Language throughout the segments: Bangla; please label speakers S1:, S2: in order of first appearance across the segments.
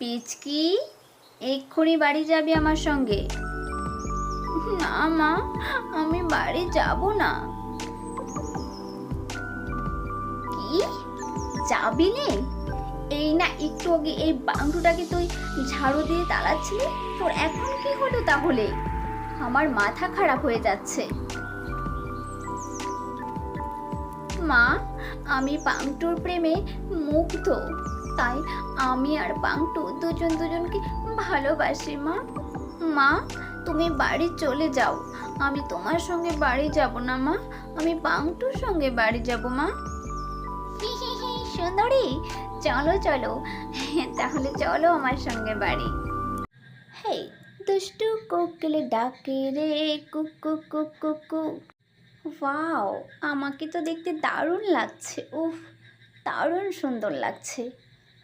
S1: পিচকি, এক্ষুনি বাড়ি যাবি আমার সঙ্গে। না মা, আমি বাড়ি যাব না। কি? যাবি নে? এই না, একটু আগে এই বাংটুটাকে তুই ঝাড়ু দিয়ে তাড়াচ্ছিলি তোর এখন কি হলো তাহলে? আমার মাথা খারাপ হয়ে যাচ্ছে। মা, আমি পাংটুর প্রেমে মুগ্ধ। তাই আমি আর পাংটু দুজন দুজনকে ভালোবাসি, মা। মা, তুমি বাড়ি চলে যাও। আমি তোমার সঙ্গে বাড়ি যাব না, মা। আমি পাংটুর সঙ্গে বাড়ি যাব, মা। সুন্দরী। চলো চলো। তাহলে চলো আমার সঙ্গে বাড়ি। হেই দুষ্টু কোকিলে ডাকে রে কুক কুক কুক ওয়াও, আমাকে তো দেখতে দারুণ লাগছে। উফ, দারুণ সুন্দর লাগছে।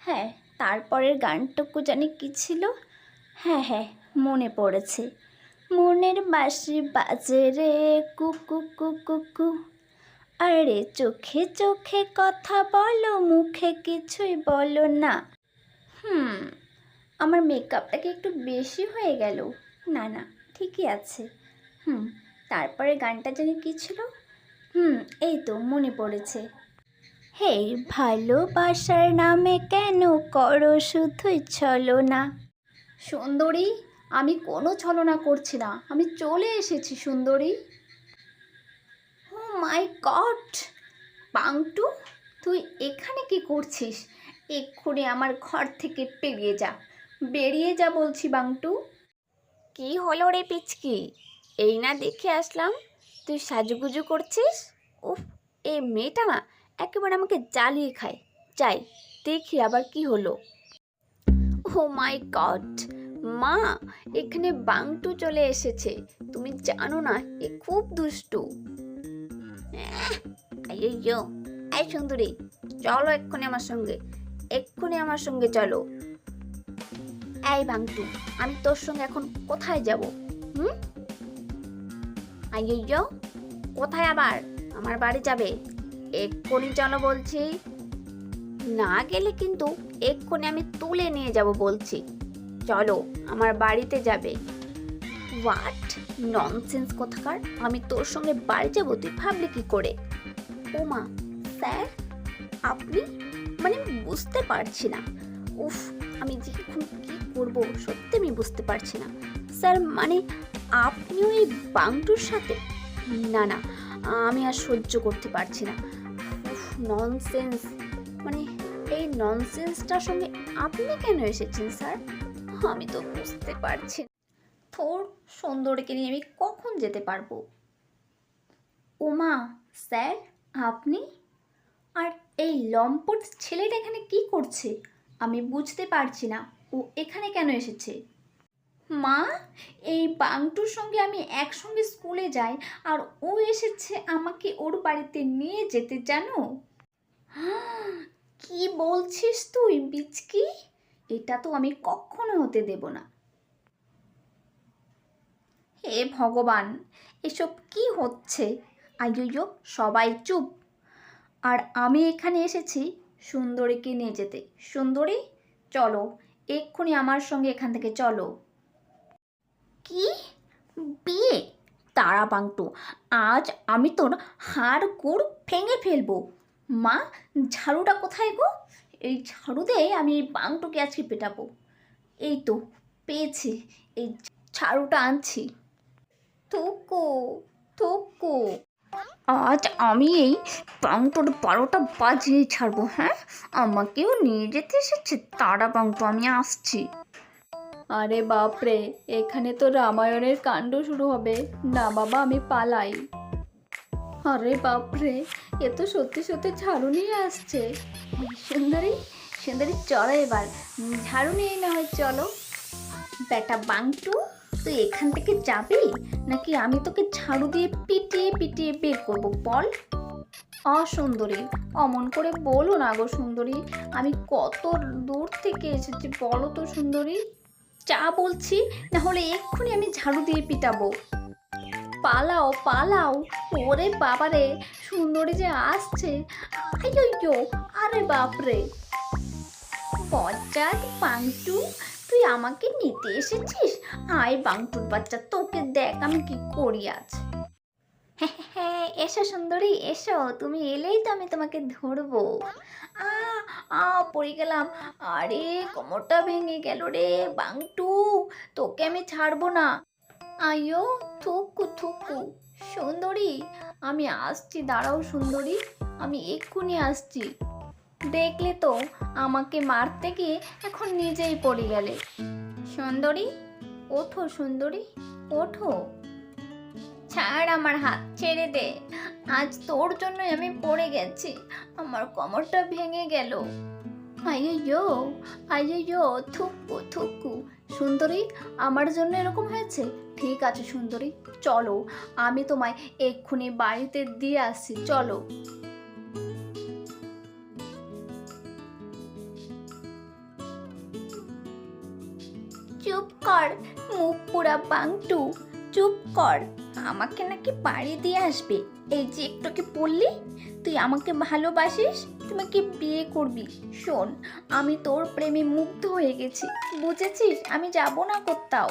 S1: হ্যাঁ তারপরের গানটুকু জানি কি ছিল? হ্যাঁ হ্যাঁ মনে পড়েছে। মনের বাসি বাজে রে কুকু কুকু কু আরে চোখে চোখে কথা বলো, মুখে কিছুই বলো না। হুম, আমার মেকআপটা কি একটু বেশি হয়ে গেল? না না, ঠিকই আছে। হুম তারপরে গানটা জানি কী ছিল? হুম, এই তো, মনে পড়েছে। হে ভালোবাসার নামে কেন করো শুধুই ছলো না সুন্দরী আমি কোনো ছলনা করছি না। আমি চলে এসেছি সুন্দরী। ও মাই গড! পাংটু তুই এখানে কি করছিস? এক্ষুনি আমার ঘর থেকে বেরিয়ে যা। বেরিয়ে যা বলছি বাংটু। কি হলো রে পিচকি? এই না দেখে আসলাম। তুই সাজুগুজু করছিস? উফ এ মেয়েটা না একেবারে আমাকে জ্বালিয়ে খায়। যাই, দেখি আবার কি হলো। ও মাই গড মা, এখানে বাংটু চলে এসেছে। তুমি জানো না, এ খুব দুষ্টু। সুন্দরী, চলো এক্ষুনি আমার সঙ্গে। এক্ষুনি আমার সঙ্গে চলো। এই বাংটু, আমি তোর সঙ্গে এখন কোথায় যাব? হুম? কোথায় আবার? আমার বাড়ি যাবে। এক্ষুনি চলো বলছি। না গেলে কিন্তু এক্ষুনি আমি তুলে নিয়ে যাব বলছি। চলো, আমার বাড়িতে যাবে। হোয়াট ননসেন্স কোথাকার? আমি তোর সঙ্গে বাড়ি যাব? তুই ভাবলি কি করে? ও মা স্যার? আপনি? মানে বুঝতে পারছি না। উফ, আমি যে এখন কি করব? সত্যি আমি বুঝতে পারছি না। স্যার মানে আপনিও এই বাংটুর সাথে? না না, আমি আর সহ্য করতে পারছি না। ননসেন্স মানে এই ননসেন্সটার সঙ্গে আপনি কেন এসেছেন, স্যার? আমি তো বুঝতে পারছি। থোর, সুন্দরীকে নিয়ে আমি কখন যেতে পারব? ওমা স্যার, আপনি? আর এই লম্পট ছেলেটা এখানে কি করছে? আমি বুঝতে পারছি না, ও এখানে কেন এসেছে? মা, এই বাংটুর সঙ্গে আমি একসঙ্গে স্কুলে যাই, আর ও এসেছে আমাকে ওর বাড়িতে নিয়ে যেতে, জানো? কি বলছিস তুই, বিচকি? এটা তো আমি কখনো হতে দেব না। হে ভগবান, এসব কি হচ্ছে? আইয়ো সবাই চুপ। আর আমি এখানে এসেছি সুন্দরীকে নিয়ে যেতে। সুন্দরী, চলো, এক্ষুনি আমার সঙ্গে এখান থেকে চলো। কি? বিয়ে? তারা পাংটু আজ আমি তোর হাড় গুড় ভেঙে ফেলব। মা, ঝাড়ুটা কোথায় গো? এই ঝাড়ু দিয়ে আমি এই বাংটুকে আজকে পেটাবো। এই তো, পেয়েছি, এই ঝাড়ুটা আনছি। থুকু থুকু। আজ আমি এই পাংটোর বারোটা বাজিয়ে ছাড়বো হ্যাঁ? আমাকেও নিয়ে যেতে এসেছে, তারা পাংটো আমি আসছি।
S2: আরে বাপরে, এখানে তো রামায়ণের কাণ্ড শুরু হবে। না বাবা, আমি পালাই। আরে বাপরে, এ তো সত্যি সত্যি ঝাড়ু নিয়ে আসছে।
S1: সুন্দরী সুন্দরী, চলো এবার। ঝাড়ু নিয়ে না হয় চলো। বেটা বাংটু, তুই এখান থেকে যাবি? নাকি আমি তোকে ঝাড়ু দিয়ে পিটিয়ে পিটিয়ে বের করব? বল। অসুন্দরী অমন করে বলো না গো সুন্দরী। আমি কত দূর থেকে এসেছি বলো তো সুন্দরী। যা বলছি, না হলে এক্ষুনি আমি ঝাড়ু দিয়ে পিটাবো। পালাও পালাও। ওরে বাবারে, সুন্দরী যে আসছে। আরে বাপরে। বজ্জাত বাংটু তুই আমাকে নিতে এসেছিস? আয় বাংটুর বাচ্চা, তোকে দেখ আমি কি করি আজ। হ্যাঁ এসো সুন্দরী, এসো। তুমি এলেই তো আমি তোমাকে ধরবো। পড়ে গেলাম। আরে, কোমরটা ভেঙে গেল রে বাংটু। তোকে আমি ছাড়বো না। আয়ো, থুকু থুকু। সুন্দরী, আমি আসছি, দাঁড়াও সুন্দরী, আমি এক্ষুনি আসছি। দেখলে তো আমাকে মারতে গিয়ে এখন নিজেই পড়ে গেলে। সুন্দরী, ওঠো সুন্দরী, ওঠো। ছাড় আমার হাত ছেড়ে দে, আজ তোর জন্যই আমি পড়ে গেছি, আমার কোমরটা ভেঙে গেল। আইয়ো আইয়ো থুকু থুকু সুন্দরী, আমার জন্য এরকম হয়েছে? ঠিক আছে সুন্দরী, চলো, আমি তোমায় এক্ষুনি বাড়িতে দিয়ে আসছি, চলো। চুপ কর, মুখ পুরা বাংটু, চুপ কর। আমাকে নাকি বাড়ি দিয়ে আসবে। এই যে একটুকে পড়লি তুই আমাকে ভালোবাসিস? তোমাকে বিয়ে করবি। শোন, আমি তোর প্রেমে মুগ্ধ হয়ে গেছি। বুঝেছিস? আমি যাব না কোথাও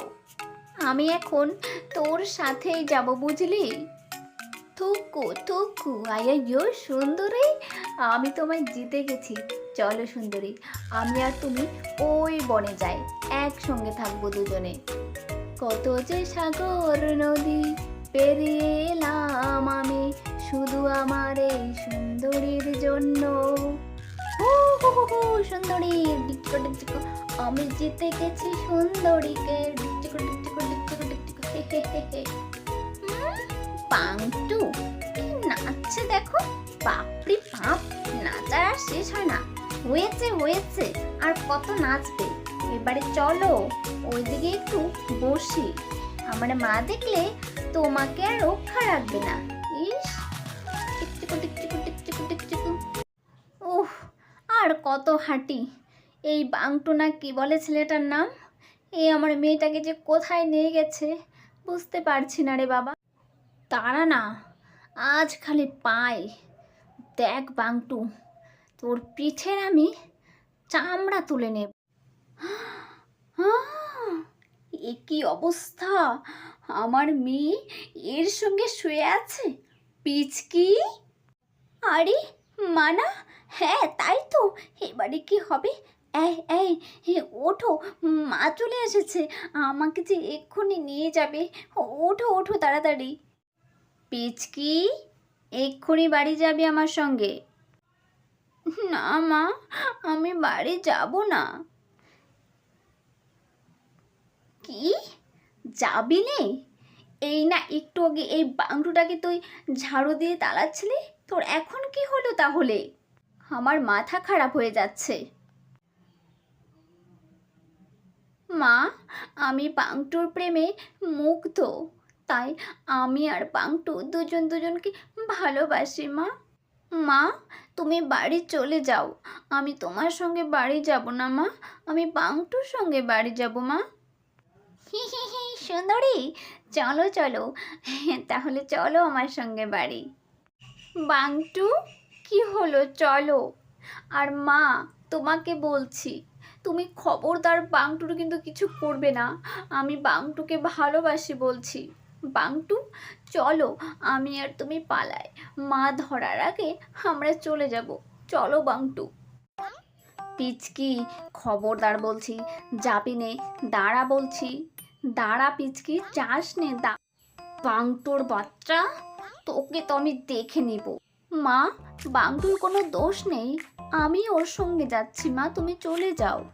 S1: আমি এখন তোর সাথেই যাব, বুঝলি? থুকু থুকু আয়াইয়ো সুন্দরী, আমি তোমায় জিতে গেছি। চলো সুন্দরী, আমি আর তুমি ওই বনে যাই, একসঙ্গে থাকব দুজনে। কত যে সাগর নদী পেরিয়ে এলাম আমি শুধু আমার এই সুন্দরীর জন্য। সুন্দরী ডিকচিকো ডিকচিকো আমি জিতে গেছি সুন্দরীকে। হে হে হে হুম, পাংটু নাচছে দেখো। বাপরে বাপ নাচা আর শেষ হয় না। হয়েছে হয়েছে আর কত নাচবে। এবারে চলো ওইদিকে একটু বসি। আমার মা দেখলে তোমাকে আর রক্ষা রাখবে না। কত হাঁটি? এই বাংটু না কি বলে ছেলেটার নাম? এই আমার মেয়েটাকে যে কোথায় নিয়ে গেছে বুঝতে পারছি না রে বাবা। তারা না আজ খালি পাই দেখ বাংটু, তোর পিঠের আমি চামড়া তুলে নেব! এ কি অবস্থা? আমার মেয়ে এর সঙ্গে শুয়ে আছে? পিচকি? আরে, মানা হ্যাঁ তাই তো। এবারে কি হবে? এই এই ওঠো। মা চলে এসেছে। আমাকে যে এক্ষুনি নিয়ে যাবে। ওঠো ওঠো তাড়াতাড়ি। পিচকি এক্ষুনি বাড়ি যাবে আমার সঙ্গে? না মা, আমি বাড়ি যাব না। কি? যাবি নে? এই না, একটু আগে এই বাংটুটাকে তুই ঝাড়ু দিয়ে তালাচ্ছিলি? তোর এখন কি হলো তাহলে? আমার মাথা খারাপ হয়ে যাচ্ছে। মা, আমি পাংটুর প্রেমে মুগ্ধ। তাই আমি আর পাংটু দুজন দুজনকে ভালোবাসি, মা। মা, তুমি বাড়ি চলে যাও। আমি তোমার সঙ্গে বাড়ি যাব না, মা। আমি পাংটুর সঙ্গে বাড়ি যাব, মা। হি হি হি, সুন্দরী। চলো চলো। তাহলে চলো আমার সঙ্গে বাড়ি। বাংটু কি হলো? চলো। আর মা, তোমাকে বলছি, তুমি খবরদার বাংটুর কিন্তু কিছু করবে না। আমি বাংটুকে ভালোবাসি বলছি। বাংটু, চলো, আমি আর তুমি পালাই। মা ধরার আগে আমরা চলে যাব। চলো বাংটু। পিচকি, খবরদার বলছি, যাবি নে, দাঁড়া বলছি। দাঁড়া পিচকি, যাস নে, দা বাংটুর বাচ্চা, তোকে তো আমি দেখে নিব। মা বাংটুর কোনো দোষ নেই। আমি ওর সঙ্গে যাচ্ছি মা। তুমি চলে যাও।